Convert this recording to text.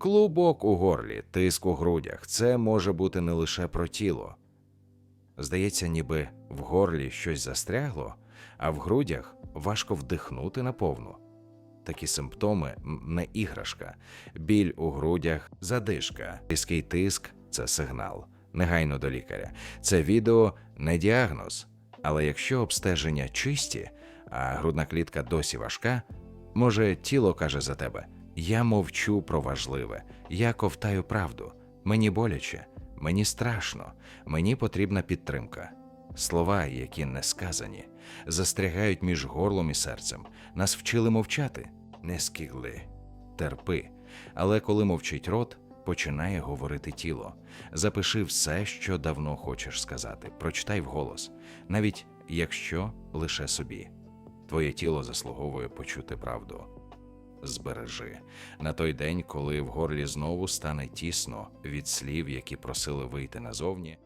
Клубок у горлі, тиск у грудях це може бути не лише про тіло. Здається, ніби в горлі щось застрягло, а в грудях важко вдихнути наповну. Такі симптоми не іграшка, біль у грудях, задишка, різкий тиск це сигнал. Негайно до лікаря. Це відео не діагноз. Але якщо обстеження чисті, а грудна клітка досі важка, може, тіло каже за тебе: Я мовчу про важливе, я ковтаю правду. Мені боляче, мені страшно, мені потрібна підтримка. Слова, які не сказані, застрягають між горлом і серцем. Нас вчили мовчати, не скигли, терпи. Але коли мовчить рот, починає говорити тіло. Запиши все, що давно хочеш сказати. Прочитай вголос, навіть якщо лише собі. Твоє тіло заслуговує почути правду. Збережи на той день, коли в горлі знову стане тісно від слів, які просили вийти назовні.